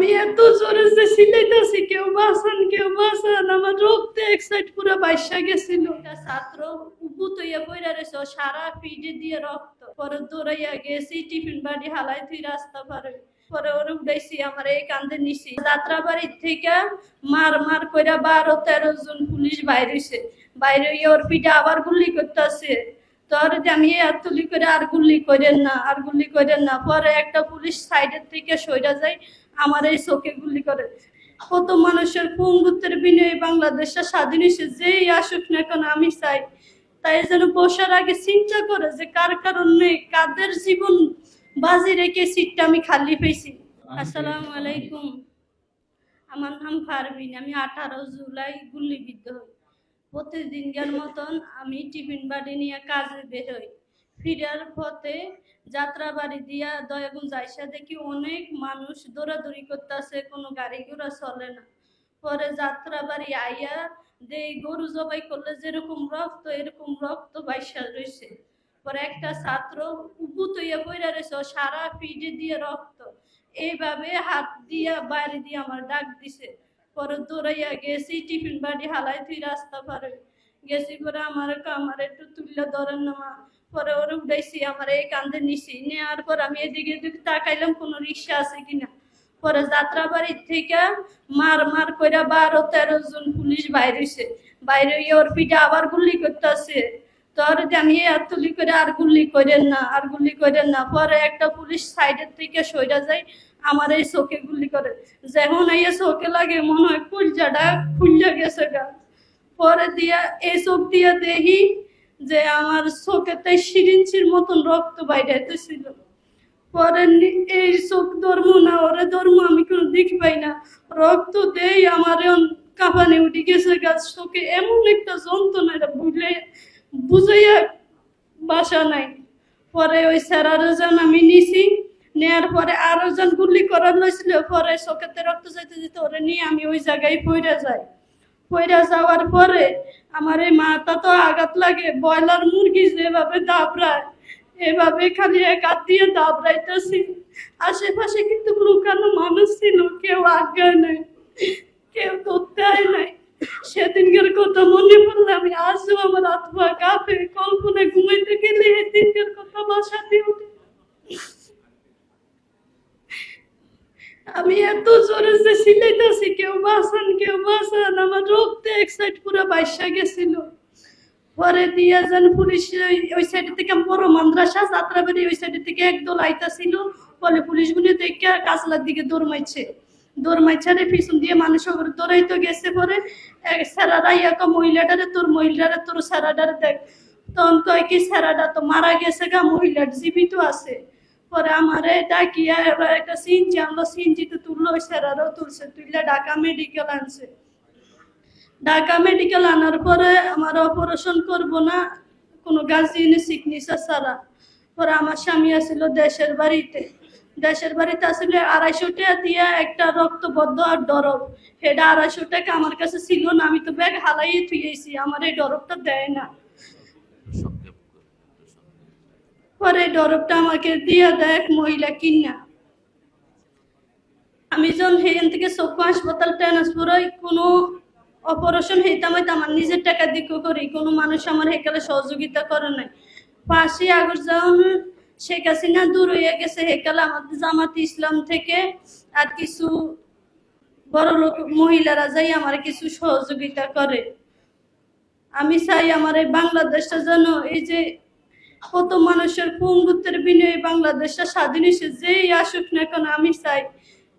আমি এত জোরে যে সিলাইতেছি, কেউ বাঁচান কেউ বাঁচান। আমার রক্তে এক সাইড পুরো বাইসা গেছিল। ছাত্র উপুত বইরা রয়েছে ও সারা পিঠে দিয়ে রক্ত। পরে দৌড়াইয়া গেছি, টিফিন বাড়ি হালাই তুই রাস্তা পারে। পরে ওরে উঠাইছি, আমার এই কান্দে নিছি। যাত্রা বাড়ির থেকে মার মার কইরা বারো তেরো জন পুলিশ বাইরেছে বাইরে ওর পিঠে আবার গুলি করতেছে। তোর যে আমি আর তুলি করে আর গুলি করেন না আর গুলি করেন না। পরে একটা পুলিশ সাইডের থেকে সইরা যায় আমার এই চোখে গুলি করে। কত মানুষের পঙ্গুত্বের বিনয়ে বাংলাদেশটা স্বাধীন হয়েছে যেই আসুক না কেন আমি চাই। তাই যেন বসার আগে চিন্তা করে যে কার কারণে কাদের জীবন বাজি রেখে সিটটা আমি খালি পেয়েছি। আসসালামু আলাইকুম। আমার নাম ফারবিন আমি আঠারো জুলাই গুলিবিদ্ধ হই। প্রতিদিনকার মতন আমি টিফিন বাড়ি নিয়ে কাজে বের হই। ফিরার পথে যাত্রা বাড়ি দিয়া দয়াগুঞ্জ যাইসা দেখি অনেক মানুষ দৌড়াদৌড়ি করতেছে, কোনো গাড়ি ঘোড়া চলে না। পরে যাত্রা বাড়ি আইয়া দেই গরু জবাই করলে যেরকম রক্ত, এরকম রক্ত বাইসা রয়েছে পরে একটা ছাত্র উপুত হইয়া বইরা রয়েছে সারা পিঠে দিয়ে রক্ত। এইভাবে হাত দিয়া বাইরে দিয়ে আমার ডাক দিছে। পরে দৌড়াইয়া গেছি, টিফিন বাড়ি হালাই তুই রাস্তা পারে। গেছি পরে আমার আমার একটু তুললে ধরেন না মা। পরে ওরে উঠাইছি, আমার এই কান্দে নিছি। নেওয়ার পর আমি এদিকে তাকাইলাম, কোনো রিক্সা আছে কিনা। পরে যাত্রা বাড়ির থেকে মার মার কইরা বারো তেরো জন পুলিশ বাইরেছে বাইরে ওর পিঠে আবার গুলি করতেছে। তোর আমি আর তুলি করে আর গুলি করেন না, আর গুলি করেন না। পরে একটা পুলিশ সাইডের থেকে সইরা যায় আমার এই চোখে গুলি করে। যেমন এই চোখে লাগে, মনে হয় কুলজাটা খুললে গেছে গা। পরে দিয়া, এই চোখ দিয়া দেখি যে আমার চোখেতে সিরিঞ্চির মতন রক্ত বাইরেতেছিল পরে এই চোখ ধর্ম না, ওরে ধর্ম, আমি কোনো দিক পাই না। রক্ত দেই আমার কাঁপানি উঠে গেছে গাছ চোখে এমন একটা যন্ত্রণা, এটা বুঝলে, বুঝাইয়া বাসা নাই। পরে ওই স্যারার জন আমি নিছি নেয়ার পরে আরও জন গুলি করার লইছিল, পরে চোখেতে রক্ত যাইতে যেতে ওরে নিয়ে আমি ওই জায়গায় পইরা যাই। পইরা যাওয়ার পরে আমার এই মাথা তো আঘাত লাগে, ব্রয়লার মুরগি যেভাবে দাবড়ায়, এভাবে খালি এক হাত দিয়ে দাবড়াইতেছি। আশেপাশে কিন্তু লুকানো মানুষ ছিল, কেউ আজ্ঞা নেই, কেউ করতে হয় নাই। সেদিনকার কথা মনে পড়লে আমি আজও আমার আত্মা কাঁপে, কল্পনায় ঘুমাইতে গেলে এই দিনকার কথা বাসাতে উঠে আমি এত জোরে যে সিলাইতেছি, কেউ বাঁচান কেউ বাঁচান, আমার রক্তে এক সাইড পুরো বাইসা গেছিল। পরে দিয়া যান পুলিশ ওই- সাইড থেকে বড় মাদ্রাসা, যাত্রাবাড়ি ওই সাইড থেকে একদল আইতাছিল। বলে পুলিশগুলি দেখে কাজলার দিকে দৌড় মাইছে দৌড় পিছন দিয়ে মানুষ ওপর দৌড়াইতে গেছে পরে। স্যারারা ইয়াকা মহিলাটারে তোর মহিলারে তোর, স্যারাটারে দেখ। তখন কয় কি, স্যারাটা তো মারা গেছে গা, মহিলার জীবিত আছে। পরে আমারে ডাকিয়া এবার একটা সিনজি আনলো সিনজিতে তুললো, ওই স্যারারও তুলছে তুললে ঢাকা মেডিকেল আনছে। ঢাকা মেডিকেল আনার পরে আমার অপারেশন করব না, কোনো গার্জিয়ানে সিগনেচার ছাড়া। পরে আমার স্বামী আসছিল দেশের বাড়িতে। দেশের বাড়িতে আসলে আড়াইশো টাকা দিয়া একটা রক্তবদ্ধ আর ডরব সেটা আড়াইশো টাকা আমার কাছে ছিল না, আমি তো ব্যাগ হালাইয়ে থুয়েছি আমার এই ডরবটা দেয় না। পরে ডরবটা আমাকে দিয়ে দেয় এক মহিলা কিনা। আমি যখন সেখান থেকে চক্ষু হাসপাতাল ট্রান্সফার হই, কোনো অপারেশন হইতাম হইতে আমার নিজের টাকা দিকে করি, কোনো মানুষ আমার হেকালে সহযোগিতা করে নাই। পাঁচই আগস্ট যখন শেখ হাসিনা দূর হয়ে গেছে হেকালে আমাদের জামাত ইসলাম থেকে আর কিছু বড় লোক, মহিলারা যাই আমার কিছু সহযোগিতা করে। আমি চাই আমার এই বাংলাদেশটা যেন এই যে কত মানুষের পঙ্গুত্বের বিনয়ে বাংলাদেশটা স্বাধীন হয়েছে যেই আসুক না কেন আমি চাই।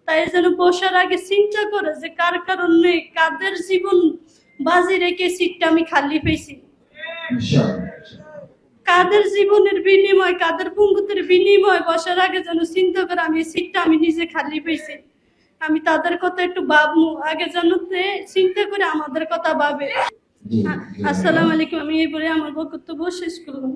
তাই যেন বসার আগে চিন্তা করে যে কার কারণে কাদের জীবন বাজি রেখে সিটটা আমি খালি পেয়েছি। কাদের জীবনের বিনিময় কাদের পঙ্গুতের বিনিময় বসার আগে যেন চিন্তা করে আমি সিটটা আমি নিজে খালি পেয়েছি। আমি তাদের কথা একটু ভাবমু আগে যেন চিন্তা করে আমাদের কথা ভাবে। আসসালামু আলাইকুম আমি এই বলে আমার বক্তব্য শেষ করলাম।